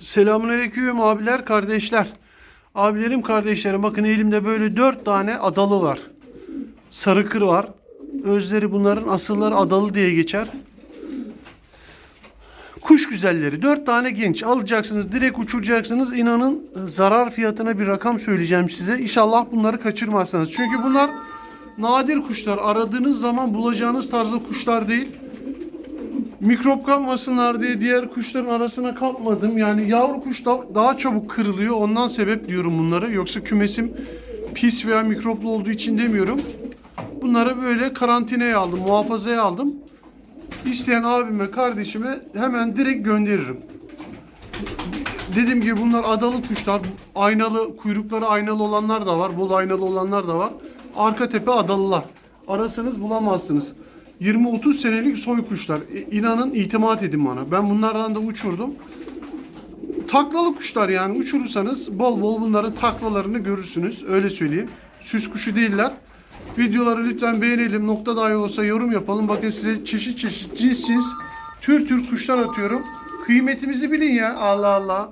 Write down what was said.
Selamünaleyküm abiler, kardeşler. Abilerim, kardeşlerim bakın elimde böyle dört tane adalı var. Sarıkır var. Özleri bunların asılları adalı diye geçer. Kuş güzelleri. Dört tane genç. Alacaksınız, direkt uçuracaksınız. İnanın zarar fiyatına bir rakam söyleyeceğim size. İnşallah bunları kaçırmazsınız. Çünkü bunlar nadir kuşlar. Aradığınız zaman bulacağınız tarzda kuşlar değil mikrop kapmasınlar diye diğer kuşların arasına kalkmadım. Yani yavru kuş da daha çabuk kırılıyor. Ondan sebep diyorum bunları. Yoksa kümesim pis veya mikroplu olduğu için demiyorum. Bunları böyle karantinaya aldım, muhafazaya aldım. İsteyen abime, kardeşime hemen direkt gönderirim. Dediğim gibi bunlar adalı kuşlar. Aynalı, kuyrukları aynalı olanlar da var. Bol aynalı olanlar da var. Arka tepe adalılar. Arasanız bulamazsınız. 20-30 senelik soy kuşlar. İ- İnanın itimat edin bana. Ben bunlardan da uçurdum. Taklalı kuşlar yani uçurursanız bol bol bunların taklalarını görürsünüz. Öyle söyleyeyim. Süs kuşu değiller. Videoları lütfen beğenelim. Nokta dahi olsa yorum yapalım. Bakın size çeşit çeşit cins cins tür tür kuşlar atıyorum. Kıymetimizi bilin ya. Allah Allah.